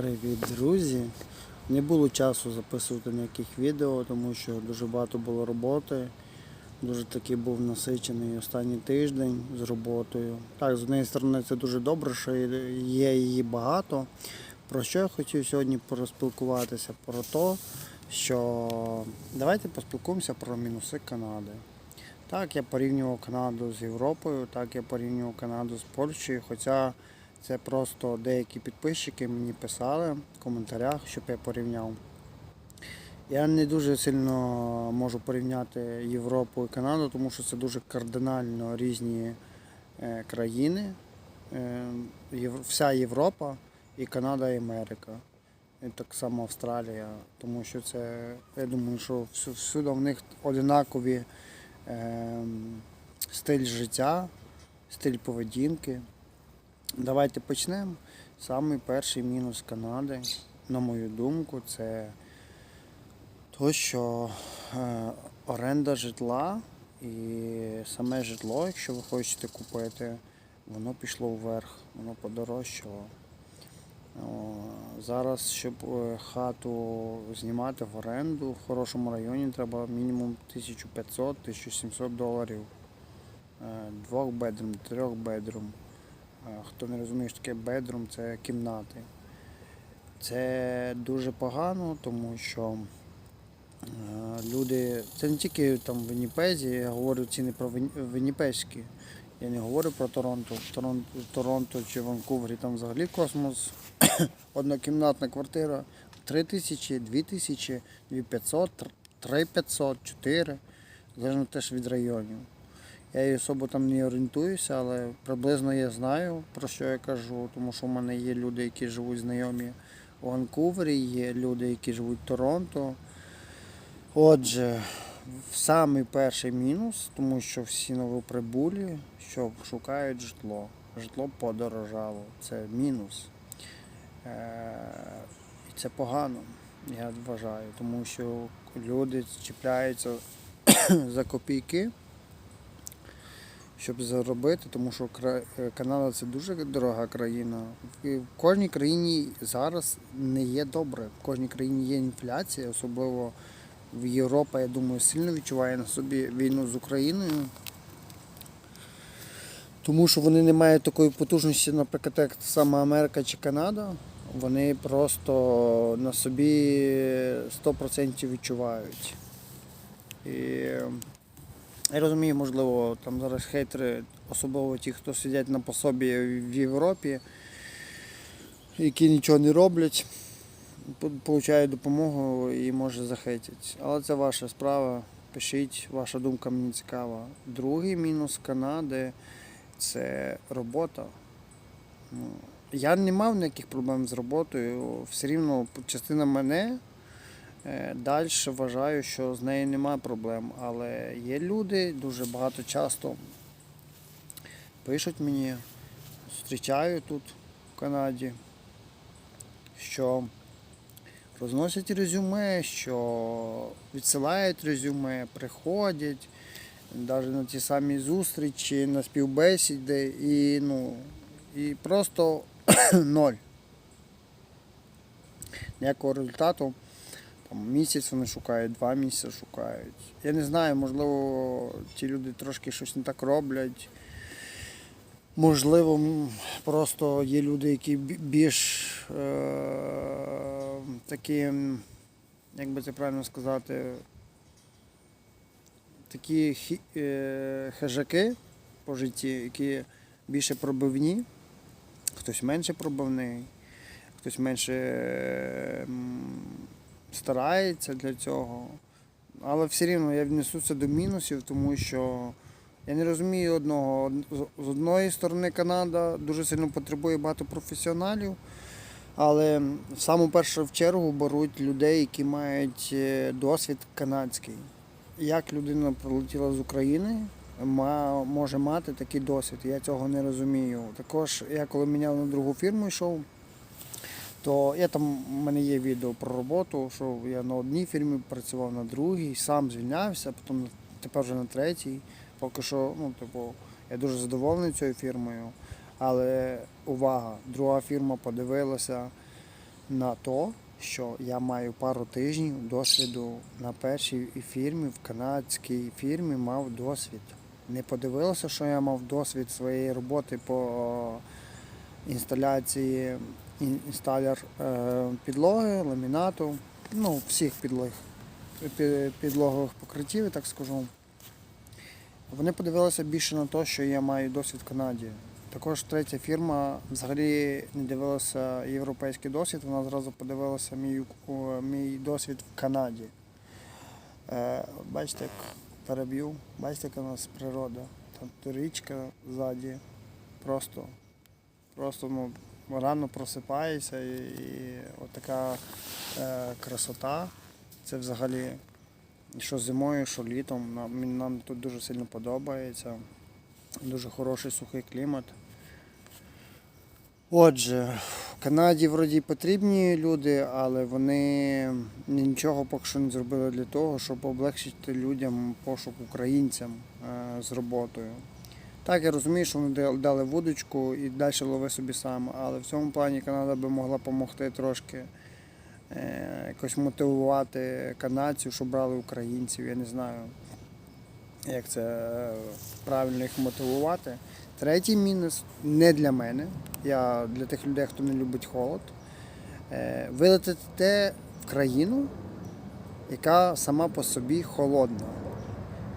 Привіт, друзі! Не було часу записувати ніяких відео, тому що дуже багато було роботи. Дуже такий був насичений останній тиждень з роботою. Так, з однієї сторони, це дуже добре, що є її багато. Про що я хотів сьогодні порозпілкуватися? Про те, що давайте поспілкуємося про мінуси Канади. Так, я порівнював Канаду з Європою, так я порівнював Канаду з Польщею, хоча це просто деякі підписчики мені писали в коментарях, щоб я порівняв. Я не дуже сильно можу порівняти Європу і Канаду, тому що це дуже кардинально різні е, країни. Е, Вся Європа і Канада і Америка. І так само Австралія. Тому що це, я думаю, що всюди в них одинакові е, стиль життя, стиль поведінки. Давайте почнемо. Самий перший мінус Канади, на мою думку, це то, що е, оренда житла і саме житло, якщо ви хочете купити, воно пішло вверх, воно подорожчало. Зараз, щоб е, хату знімати в оренду в хорошому районі, треба мінімум 1500-1700 доларів. Е, Двох бедрум, трьох бедрум. Е, Хто не розуміє, що таке бедрум, це кімнати. Це дуже погано, тому що е, люди. Це не тільки там в Вінніпезі, я говорю ціни про Вінні- Вінніпезькі. Я не говорю про Торонто. Торонто, Торонто чи Ванкувері там взагалі космос. Однокімнатна квартира 3 тисячі, 2 тисячі, 2500, 3500, 4. Залежно теж від районів. Я і особо там не орієнтуюся, але приблизно я знаю, про що я кажу, тому що в мене є люди, які живуть знайомі у Ванкувері, є люди, які живуть в Торонто. Отже, самий перший мінус, тому що всі новоприбулі, що шукають житло. Житло подорожало. Це мінус. Е, І це погано, я вважаю, тому що люди чіпляються за копійки щоб заробити, тому що е, Канада це дуже дорога країна. І в кожній країні зараз не є добре. В кожній країні є інфляція, особливо в Європі, я думаю, сильно відчуває на собі війну з Україною. Тому що вони не мають такої потужності, наприклад, як саме Америка чи Канада. Вони просто на собі 100% відчувають. І я розумію, можливо, там зараз хейтери, особливо ті, хто сидять на пособі в Європі, які нічого не роблять, получають допомогу і може захейтять. Але це ваша справа. Пишіть, ваша думка мені цікава. Другий мінус Канади це робота. Ну, Я не мав ніяких проблем з роботою. Все рівно частина мене Далі вважаю, що з нею немає проблем, але є люди, дуже багато часто пишуть мені, зустрічаю тут в Канаді, що розносять резюме, що відсилають резюме, приходять навіть на ті самі зустрічі, на співбесіди і, ну, і просто ноль. Ніякого результату. Там місяць вони шукають, два місяці шукають. Я не знаю, можливо, ті люди трошки щось не так роблять. Можливо, просто є люди, які більш е, такі, як би це правильно сказати, такі хі, е, хижаки по житті, які більше пробивні, хтось менше пробивний, хтось менше. м, старається для цього. Але все рівно я віднесу це до мінусів, тому що я не розумію одного. З- З одної сторони Канада дуже сильно потребує багато професіоналів, але в саму першу чергу беруть людей, які мають е, досвід канадський. Як людина прилетіла з України, може мати такий досвід? Я цього не розумію. Також я коли міняв на другу фірму йшов, то я там у мене є відео про роботу, що я на одній фірмі працював на другій, сам звільнявся, потім тепер вже на третій. Поки що, ну, типу, я дуже задоволений цією фірмою. Але увага, друга фірма подивилася, на то, що я маю пару тижнів досвіду на першій фірмі, в канадській фірмі мав досвід. Не подивилося, що я мав досвід своєї роботи по інсталяції ін- інсталер е, підлоги, ламінату, ну, всіх підлог, підлогових покриттів, так скажу. Вони подивилися більше на те, що я маю досвід в Канаді. Також третя фірма взагалі не дивилася європейський досвід, вона зразу подивилася мій, мій досвід в Канаді. Е, бачите, як переб'ю, бачите, яка у нас природа. Там річка ззаді. Просто, просто ну, рано просипаєшся і, і отака е, красота. Це взагалі що зимою, що літом. Нам, нам тут дуже сильно подобається. Дуже хороший сухий клімат. Отже, в Канаді вроді потрібні люди, але вони нічого поки що не зробили для того, щоб облегшити людям пошук українцям е, з роботою. Так, я розумію, що вони дали- вудочку і далі лови собі сам, але в цьому плані Канада би могла допомогти трошки е, якось мотивувати канадців, щоб брали українців. Я не знаю, як це е, правильно їх мотивувати. Третій мінус не для мене. Я для тих людей, хто не любить холод. Е, Вилетите в країну, яка сама по собі холодна.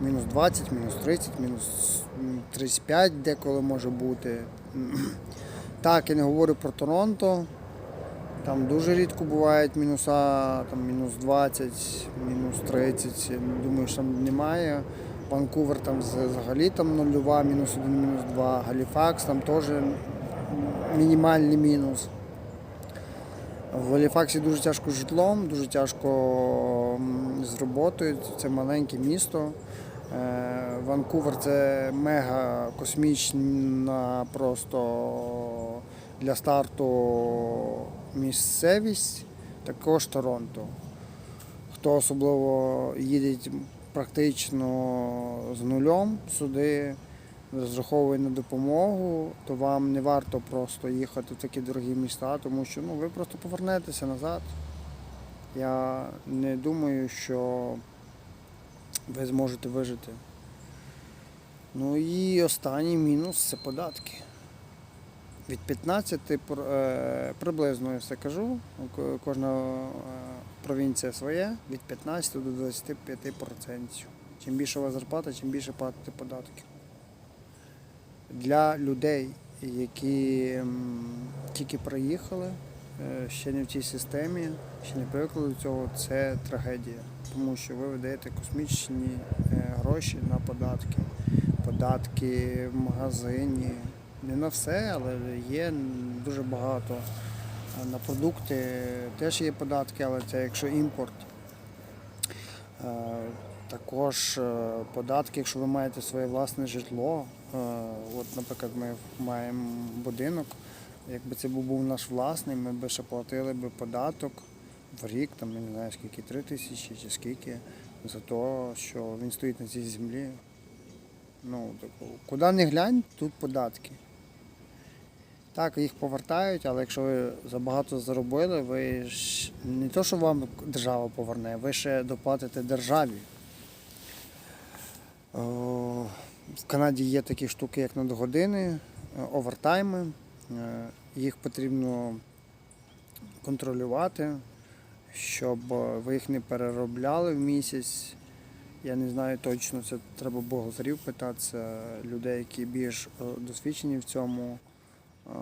Мінус 20, мінус 30, мінус 35 деколи може бути. Так, я не говорю про Торонто. Там дуже рідко бувають мінуса, там мінус 20, мінус 30. Думаю, що там немає. Ванкувер там взагалі там нульова, мінус 1, мінус 2. Галіфакс там теж мінімальний мінус. В Галіфаксі дуже тяжко з житлом, дуже тяжко з роботою. Це маленьке місто. Е, Ванкувер це мега космічна просто для старту місцевість, також Торонто. Хто особливо їде практично з нульом сюди, розраховує на допомогу, то вам не варто просто їхати в такі дорогі міста, тому що ну, ви просто повернетеся назад. Я не думаю, що ви зможете вижити. Ну і останній мінус це податки. Від 15 пр- е, приблизно я все кажу, кожна е, провінція своє, від 15 до 25%. Чим більше у вас зарплата, чим більше платите податків. Для людей, які тільки приїхали, е, ще не в цій системі, ще не привикли до цього, це трагедія. Тому що ви видаєте космічні е, гроші на податки. Податки в магазині. Не на все, але є дуже багато. На продукти теж є податки, але це якщо імпорт. Також е, податки, якщо ви маєте своє власне житло. Е, От, наприклад, ми маємо будинок. Якби це був наш власний, ми б ще платили б податок в рік, там, я не знаю скільки, три тисячі чи скільки, за те, що він стоїть на цій землі. Ну, типу, куди не глянь, тут податки. Так, їх повертають, але якщо ви забагато заробили, ви ж не то, що вам держава поверне, ви ще доплатите державі. О, В Канаді є такі штуки, як надгодини, е, овертайми. Е, Їх потрібно контролювати, щоб е, ви їх не переробляли в місяць. Я не знаю точно, це треба бухгалтерів питатися, людей, які більш е, досвідчені в цьому. Е,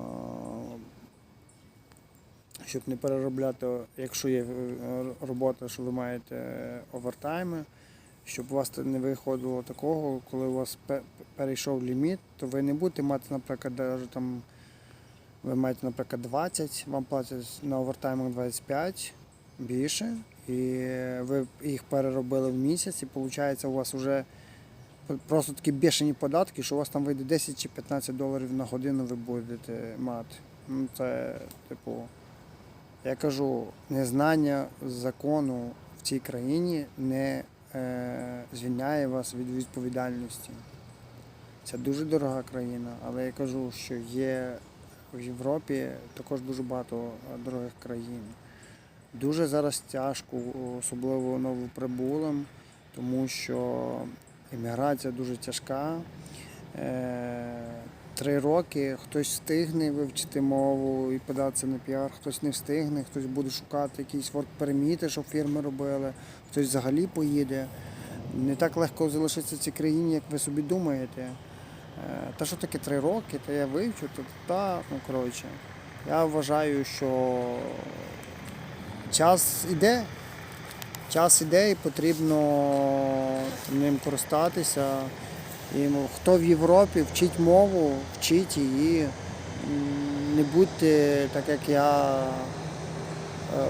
Щоб не переробляти, якщо є е, робота, що ви маєте овертайми, щоб у вас не виходило такого, коли у вас пе- перейшов ліміт, то ви не будете мати, наприклад, там, ви маєте, наприклад, 20, вам платять на овертаймах 25 більше, і ви їх переробили в місяць, і виходить, у вас вже просто такі бешені податки, що у вас там вийде 10 чи 15 доларів на годину ви будете мати. Ну, це, типу, я кажу, незнання закону в цій країні не звільняє вас від відповідальності. Це дуже дорога країна, але я кажу, що є в Європі також дуже багато е, дорогих країн. Дуже зараз тяжко, особливо новоприбулим, тому що імміграція дуже тяжка. Три роки хтось встигне вивчити мову і податися на піар, хтось не встигне, хтось буде шукати якісь ворк-переміти, щоб фірми робили, хтось взагалі поїде. Не так легко залишитися в цій країні, як ви собі думаєте. Е, Та що таке три роки, та я вивчу, то так, ну коротше. Я вважаю, що час іде. Час іде і потрібно ним користатися. І хто в Європі вчить мову, вчить її. Не будьте так, як я. Е,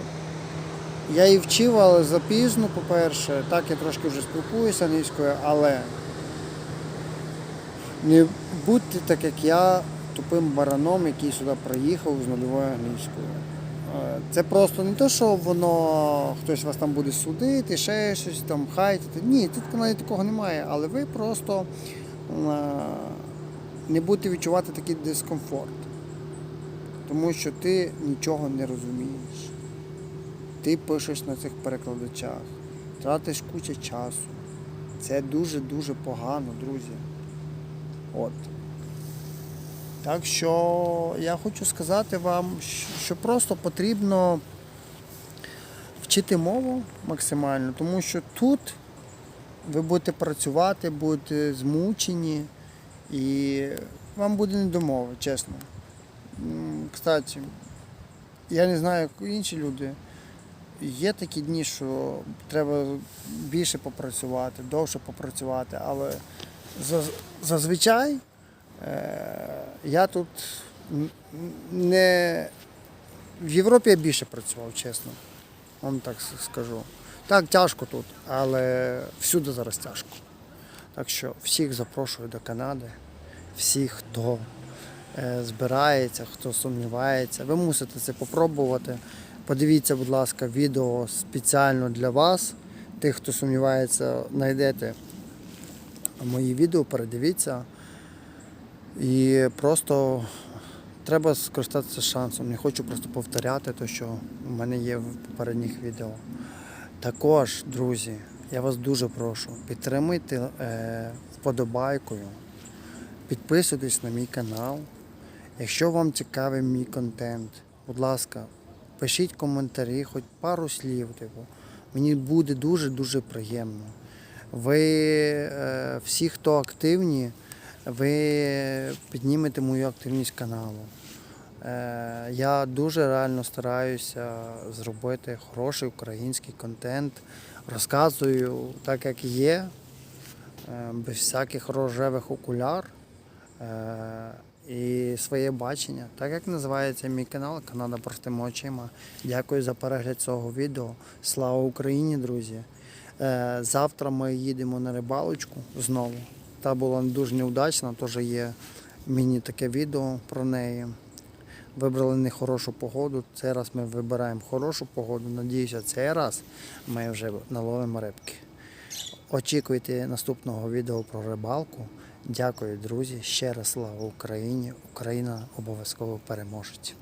Я її вчив, але запізно, по-перше. Так, я трошки вже спілкуюся англійською, але не будьте так, як я, тупим бараном, який сюди приїхав з нульовою англійською. Це просто не те, що воно хтось вас там буде судити, ще щось там хайтити. Ні, тут навіть такого немає, але ви просто е, не будете відчувати такий дискомфорт. Тому що ти нічого не розумієш. Ти пишеш на цих перекладачах, тратиш кучу часу. Це дуже-дуже погано, друзі. От. Так що я хочу сказати вам, що просто потрібно вчити мову максимально, тому що тут ви будете працювати, будете змучені і вам буде не до мови, чесно. Кстати, я не знаю, як інші люди. Є такі дні, що треба більше попрацювати, довше попрацювати, але зазвичай я тут не в Європі я більше працював, чесно. Вам так скажу. Так, тяжко тут, але всюди зараз тяжко. Так що всіх запрошую до Канади, всіх, хто е, збирається, хто сумнівається, ви мусите це попробувати. Подивіться, будь ласка, відео спеціально для вас. Тих, хто сумнівається, знайдете мої відео, передивіться. І просто треба скористатися шансом. Не хочу просто повторяти те, що в мене є в попередніх відео. Також, друзі, я вас дуже прошу, підтримуйте е, вподобайкою, підписуйтесь на мій канал. Якщо вам цікавий мій контент, будь ласка, пишіть коментарі, хоч пару слів. Типу. Мені буде дуже-дуже приємно. Ви е, всі, хто активні, ви піднімете мою активність каналу. Е, я дуже реально стараюся зробити хороший український контент. Розказую так, як є, е, без всяких рожевих окуляр. Е, І своє бачення, так як називається мій канал Канада простими очима. Дякую за перегляд цього відео. Слава Україні, друзі! Завтра ми їдемо на рибалочку знову. Та була дуже неудачна, теж є міні таке відео про неї. Вибрали не хорошу погоду. Цей раз ми вибираємо хорошу погоду. Надіюся, цей раз ми вже наловимо рибки. Очікуйте наступного відео про рибалку. Дякую, друзі. Ще раз слава Україні. Україна обов'язково переможеть.